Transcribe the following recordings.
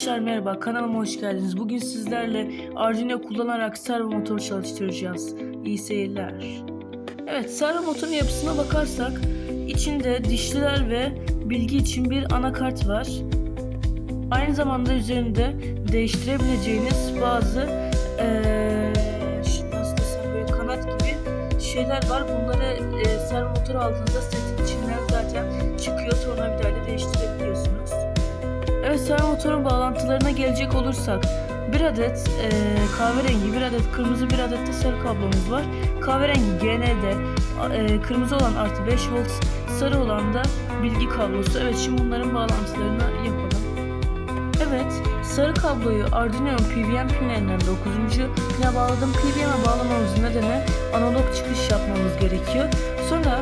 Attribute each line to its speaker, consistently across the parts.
Speaker 1: Arkadaşlar merhaba kanalıma hoş geldiniz. Bugün sizlerle Arduino kullanarak servo motoru çalıştıracağız. İyi seyirler. Evet servo motorun yapısına bakarsak içinde dişliler ve bilgi için bir anakart var. Aynı zamanda üzerinde değiştirebileceğiniz bazı eee, ş- nasıl desem böyle kanat gibi şeyler var. Bunları eee servo motoru aldığınızda setin içinden zaten çıkıyor. Değiştirebiliyorsunuz. Servo motorun bağlantılarına gelecek olursak bir adet eee, kahverengi, bir adet kırmızı, bir adet de sarı kablomuz var. Kahverengi GN'de eee, kırmızı olan artı 5 volt, sarı olan da bilgi kablosu. Evet şimdi bunların bağlantılarını yapalım. Evet, sarı kabloyu Arduino'nun PWM pinlerinden 9. pine bağladım. PWM'e bağlamamızın nedeni analog çıkış yapmamız gerekiyor. Sonra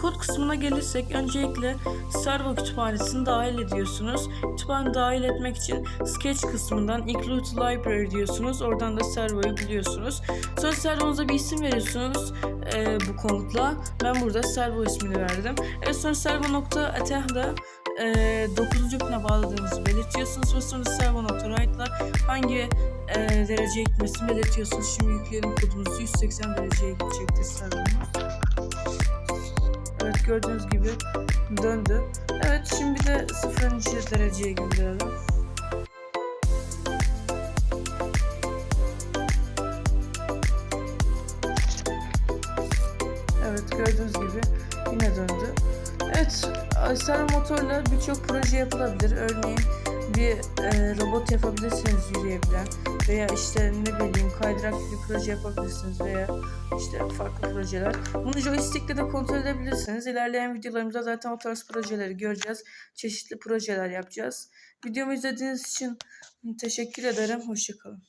Speaker 1: Kod kısmına gelirsek öncelikle servo kütüphanesini dahil ediyorsunuz. Kütüphane dahil etmek için sketch kısmından include library diyorsunuz. Oradan da servoyu buluyorsunuz. Sonra servonuza bir isim veriyorsunuz eee, bu komutla. Ben burada servo ismini verdim. Evet sonra servo.ath'da e, 9. pine bağladığınızı belirtiyorsunuz ve sonra servo.right'la hangi e, dereceye gitmesini belirtiyorsunuz. Şimdi yükleyelim kodumuzu 180 dereceye gidecektir servomuz. Evet gördüğünüz gibi döndü. Evet şimdi de 0. dereceye gönderelim. Evet gördüğünüz gibi yine döndü. Evet servo motorla birçok proje yapılabilir. Örneğin bir e, robot yapabilirsiniz yürüyebilen veya işte ne bileyim kaydırak bir proje yapabilirsiniz veya işte farklı projeler. Bunu joystickle de kontrol edebilirsiniz. İlerleyen videolarımızda zaten o tarz projeleri göreceğiz. Çeşitli projeler yapacağız. Videomu izlediğiniz için teşekkür ederim. Hoşçakalın.